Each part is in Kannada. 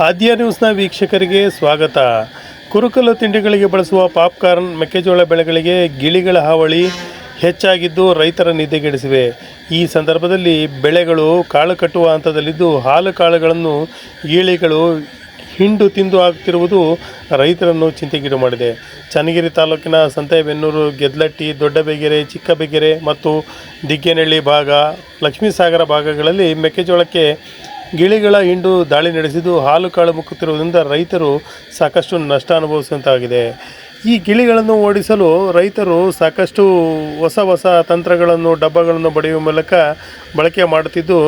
ಆದ್ಯ ನ್ಯೂಸ್ನ ವೀಕ್ಷಕರಿಗೆ ಸ್ವಾಗತ. ಕುರುಕಲ ತಿಂಡಿಗಳಿಗೆ ಬಳಸುವ ಪಾಪ್ಕಾರ್ನ್, ಮೆಕ್ಕೆಜೋಳ ಬೆಳೆಗಳಿಗೆ ಗಿಳಿಗಳ ಹಾವಳಿ ಹೆಚ್ಚಾಗಿದ್ದು ರೈತರ ನಿದ್ದೆಗೆಡಿಸಿವೆ. ಈ ಸಂದರ್ಭದಲ್ಲಿ ಬೆಳೆಗಳು ಕಾಳು ಕಟ್ಟುವ ಹಂತದಲ್ಲಿದ್ದು ಹಾಲು ಕಾಳುಗಳನ್ನು ಗೀಳಿಗಳು ಹಿಂಡು ತಿಂದು ಆಗ್ತಿರುವುದು ರೈತರನ್ನು ಚಿಂತೆಗೀಡು ಮಾಡಿದೆ. ಚನ್ನಗಿರಿ ತಾಲೂಕಿನ ಸಂತೆಬೆನ್ನೂರು, ಗೆದ್ಲಟ್ಟಿ, ದೊಡ್ಡಬೆಗೆರೆ, ಚಿಕ್ಕಬೆಗೆರೆ ಮತ್ತು ದಿಗ್ಗೇನಹಳ್ಳಿ ಭಾಗ, ಲಕ್ಷ್ಮೀಸಾಗರ ಭಾಗಗಳಲ್ಲಿ ಮೆಕ್ಕೆಜೋಳಕ್ಕೆ ಗಿಳಿಗಳ ಹಿಂಡು ದಾಳಿ ನಡೆಸಿದ್ದು ಹಾಲು ಕಾಳು ಮುಕ್ಕುತ್ತಿರುವುದರಿಂದ ರೈತರು ಸಾಕಷ್ಟು ನಷ್ಟ ಅನುಭವಿಸುವಂತಾಗಿದೆ. ಈ ಗಿಳಿಗಳನ್ನು ಓಡಿಸಲು ರೈತರು ಸಾಕಷ್ಟು ಹೊಸ ಹೊಸ ತಂತ್ರಗಳನ್ನು, ಡಬ್ಬಗಳನ್ನು ಬಡಿಯುವ ಮೂಲಕ ಬಳಕೆ ಮಾಡುತ್ತಿದ್ದು,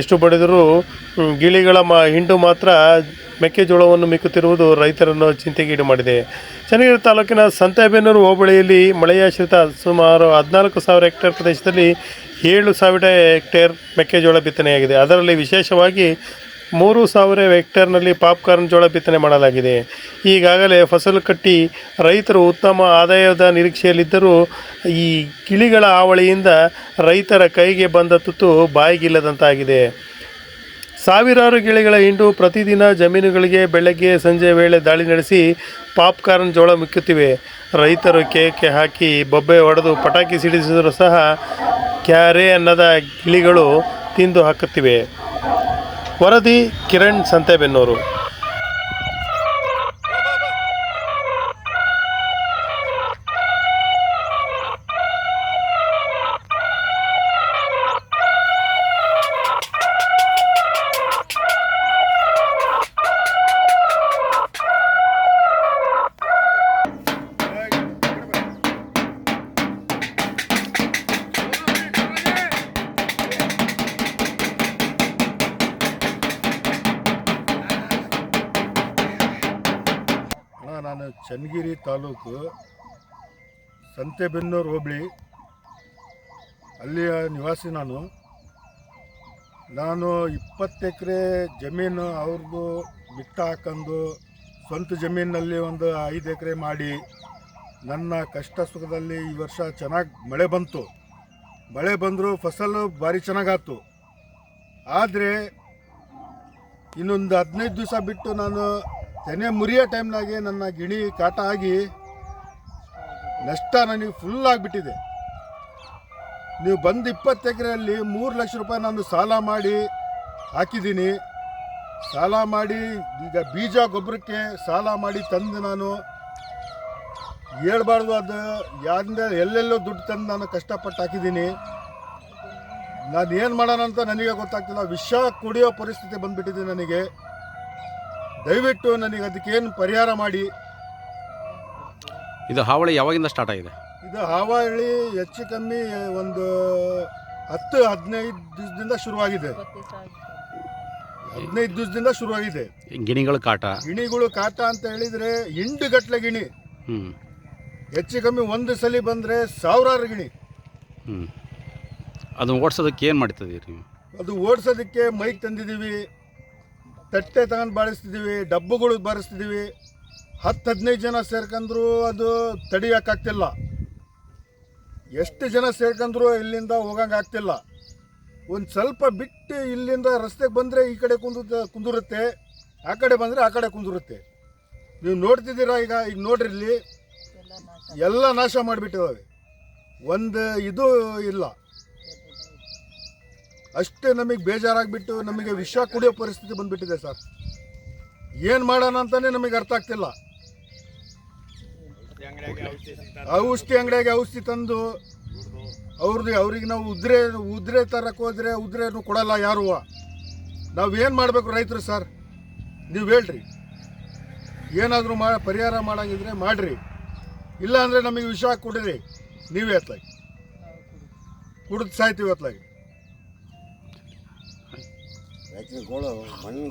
ಎಷ್ಟು ಬಡಿದರೂ ಗಿಳಿಗಳ ಮ, ಹಿಂಡು ಮಾತ್ರ ಮೆಕ್ಕೆಜೋಳವನ್ನು ಮಿಕ್ಕುತ್ತಿರುವುದು ರೈತರನ್ನು ಚಿಂತೆಗೀಡು ಮಾಡಿದೆ. ಚನ್ನಗಿರಿ ತಾಲೂಕಿನ ಸಂತೆಬೆನ್ನೂರು ಹೋಬಳಿಯಲ್ಲಿ ಮಳೆಯಾಶ್ರಿತ ಸುಮಾರು ಹದಿನಾಲ್ಕು ಸಾವಿರ ಹೆಕ್ಟೇರ್ ಪ್ರದೇಶದಲ್ಲಿ ಏಳು ಸಾವಿರ ಹೆಕ್ಟೇರ್ ಮೆಕ್ಕೆಜೋಳ ಬಿತ್ತನೆಯಾಗಿದೆ. ಅದರಲ್ಲಿ ವಿಶೇಷವಾಗಿ ಮೂರು ಸಾವಿರ ಹೆಕ್ಟೇರ್ನಲ್ಲಿ ಪಾಪ್ಕಾರ್ನ್ ಜೋಳ ಬಿತ್ತನೆ ಮಾಡಲಾಗಿದೆ. ಈಗಾಗಲೇ ಫಸಲು ಕಟ್ಟಿ ರೈತರು ಉತ್ತಮ ಆದಾಯದ ನಿರೀಕ್ಷೆಯಲ್ಲಿದ್ದರೂ ಈ ಗಿಳಿಗಳ ಹಾವಳಿಯಿಂದ ರೈತರ ಕೈಗೆ ಬಂದ ತುತ್ತು ಬಾಯಿಗಿಲ್ಲದಂತಾಗಿದೆ. ಸಾವಿರಾರು ಗಿಳಿಗಳ ಹಿಂಡು ಪ್ರತಿದಿನ ಜಮೀನುಗಳಿಗೆ ಬೆಳಗ್ಗೆ ಸಂಜೆ ವೇಳೆ ದಾಳಿ ನಡೆಸಿ ಪಾಪ್ಕಾರ್ನ್ ಜೋಳ ಮುಕ್ಕುತ್ತಿವೆ ರೈತರು ಕೇಕೆ ಹಾಕಿ ಬೊಬ್ಬೆ ಹೊಡೆದು ಪಟಾಕಿ ಸಿಡಿಸಿದರೂ ಸಹ ಕ್ಯಾರೆ ಅನ್ನದ ಗಿಳಿಗಳು ತಿಂದು ಹಾಕುತ್ತಿವೆ. ವರದಿ ಕಿರಣ್ ಸಂತೆಬೆನ್ನೂರು. ನಾನು ಚನ್ನಗಿರಿ ತಾಲೂಕು ಸಂತೆಬೆನ್ನೂರು ಹೋಬಳಿ, ಅಲ್ಲಿಯ ನಿವಾಸಿ ನಾನು. ನಾನು ಇಪ್ಪತ್ತು ಎಕರೆ ಜಮೀನು ಅವ್ರದ್ದು ಬಿಟ್ಟ ಹಾಕೊಂಡು ಸ್ವಂತ ಜಮೀನಿನಲ್ಲಿ ಒಂದು ಐದು ಎಕರೆ ಮಾಡಿ ನನ್ನ ಕಷ್ಟ ಸುಖದಲ್ಲಿ ಈ ವರ್ಷ ಚೆನ್ನಾಗಿ ಮಳೆ ಬಂತು. ಮಳೆ ಬಂದರೂ ಫಸಲು ಭಾರಿ ಚೆನ್ನಾಗಾಯ್ತು ಆದರೆ ಇನ್ನೊಂದು ಹದಿನೈದು ದಿವಸ ಬಿಟ್ಟು ನಾನು ತೆನೆ ಮುರಿಯೋ ಟೈಮ್ನಾಗೆ ನನ್ನ ಗಿಣಿ ಕಾಟ ಆಗಿ ನಷ್ಟ ನನಗೆ ಫುಲ್ ಆಗಿಬಿಟ್ಟಿದೆ. ನೀವು ಬಂದು ಇಪ್ಪತ್ತು ಎಕರೆಯಲ್ಲಿ ಮೂರು ಲಕ್ಷ ರೂಪಾಯಿ ನಾನು ಸಾಲ ಮಾಡಿ ಹಾಕಿದ್ದೀನಿ. ಸಾಲ ಮಾಡಿ ಈಗ ಬೀಜ ಗೊಬ್ಬರಕ್ಕೆ ಸಾಲ ಮಾಡಿ ತಂದು ನಾನು ಹೇಳ್ಬಾರ್ದು, ಅದು ಯಾರಿಂದ ಎಲ್ಲೆಲ್ಲೋ ದುಡ್ಡು ತಂದು ನಾನು ಕಷ್ಟಪಟ್ಟು ಹಾಕಿದ್ದೀನಿ. ನಾನು ಏನು ಮಾಡೋಣ ಅಂತ ನನಗೆ ಗೊತ್ತಾಗ್ತಿಲ್ಲ. ವಿಷ ಕುಡಿಯೋ ಪರಿಸ್ಥಿತಿ ಬಂದ್ಬಿಟ್ಟಿದೆ ನನಗೆ. ದಯವಿಟ್ಟು ನನಗೆ ಅದಕ್ಕೇನು ಪರಿಹಾರ ಮಾಡಿ. ಇದು ಹಾವಳಿ ಯಾವಾಗಿಂದ ಸ್ಟಾರ್ಟ್ ಆಗಿದೆ? ಇದು ಹಾವಳಿ ಹೆಚ್ಚು ಕಮ್ಮಿ ಒಂದು ಹತ್ತು ಹದಿನೈದು ದಿವಸದಿಂದ ಶುರುವಾಗಿದೆ. ಹದಿನೈದು ದಿವಸದಿಂದ ಶುರುವಾಗಿದೆ. ಗಿಣಿಗಳು ಕಾಟ? ಗಿಣಿಗಳು ಕಾಟ ಅಂತ ಹೇಳಿದರೆ ಹಿಂಡುಗಟ್ಲೆ ಗಿಣಿ. ಹ್ಞೂ ಹೆಚ್ಚು ಕಮ್ಮಿ ಒಂದು ಸಲ ಬಂದರೆ ಸಾವಿರಾರು ಗಿಣಿ. ಹ್ಞೂ ಅದನ್ನು ಓಡಿಸೋದಕ್ಕೆ ಏನು ಮಾಡ್ತಿದ್ದೀರಿ ನೀವು? ಅದು ಓಡಿಸೋದಕ್ಕೆ ಮೈಕ್ ತಂದಿದ್ದೀವಿ. ತಟ್ಟೆ ತಗೊಂಡು ಬಾಳಿಸ್ತಿದ್ದೀವಿ ಡಬ್ಬುಗಳು ಬಾರಿಸ್ತಿದ್ದೀವಿ ಹತ್ತು ಹದಿನೈದು ಜನ ಸೇರ್ಕೊಂಡ್ರು ಅದು ತಡಿಯೋಕ್ಕಾಗ್ತಿಲ್ಲ ಎಷ್ಟು ಜನ ಸೇರ್ಕೊಂಡ್ರು ಇಲ್ಲಿಂದ ಹೋಗಂಗೆ ಆಗ್ತಿಲ್ಲ ಒಂದು ಸ್ವಲ್ಪ ಬಿಟ್ಟು ಇಲ್ಲಿಂದ ರಸ್ತೆಗೆ ಬಂದರೆ ಈ ಕಡೆ ಕುಂದು ಕುಂದಿರುತ್ತೆ, ಆ ಕಡೆ ಬಂದರೆ ಆ ಕಡೆ ಕುಂದಿರುತ್ತೆ. ನೀವು ನೋಡ್ತಿದ್ದೀರಾ ಈಗ ಈಗ ನೋಡ್ರಿ ಇಲ್ಲಿ. ಎಲ್ಲ ನಾಶ ಮಾಡಿಬಿಟ್ಟಿದ್ದಾವೆ ಒಂದು ಇದು ಇಲ್ಲ. ಅಷ್ಟೇ ನಮಗೆ ಬೇಜಾರಾಗಿಬಿಟ್ಟು ನಮಗೆ ವಿಷ ಕುಡಿಯೋ ಪರಿಸ್ಥಿತಿ ಬಂದ್ಬಿಟ್ಟಿದೆ ಸರ್. ಏನು ಮಾಡೋಣ ಅಂತಾನೆ ನಮಗೆ ಅರ್ಥ ಆಗ್ತಿಲ್ಲ. ಔಷಧಿ ಅಂಗಡಿಯಾಗೆ ಔಷಧಿ ತಂದು ಅವ್ರದ್ದು ಅವ್ರಿಗೆ ನಾವು ಉದ್ರೆ ಉದ್ರೆ ತರಕ್ಕೆ ಹೋದ್ರೆ ಉದ್ರೆನು ಕೊಡಲ್ಲ ಯಾರು. ನಾವು ಏನು ಮಾಡಬೇಕು ರೈತರು ಸರ್? ನೀವು ಹೇಳ್ರಿ. ಏನಾದರೂ ಮಾ, ಪರಿಹಾರ ಮಾಡಂಗಿದ್ರೆ ಮಾಡಿರಿ. ಇಲ್ಲ ಅಂದರೆ ನಮಗೆ ವಿಷ ಕೊಡ್ರಿ. ನೀವೇ ಎತ್ತಲಾಗಿ ಕುಡಿದು ಸಾಯ್ತೀವಿ ಎತ್ತಲಾಗಿ 来几个锅头焖。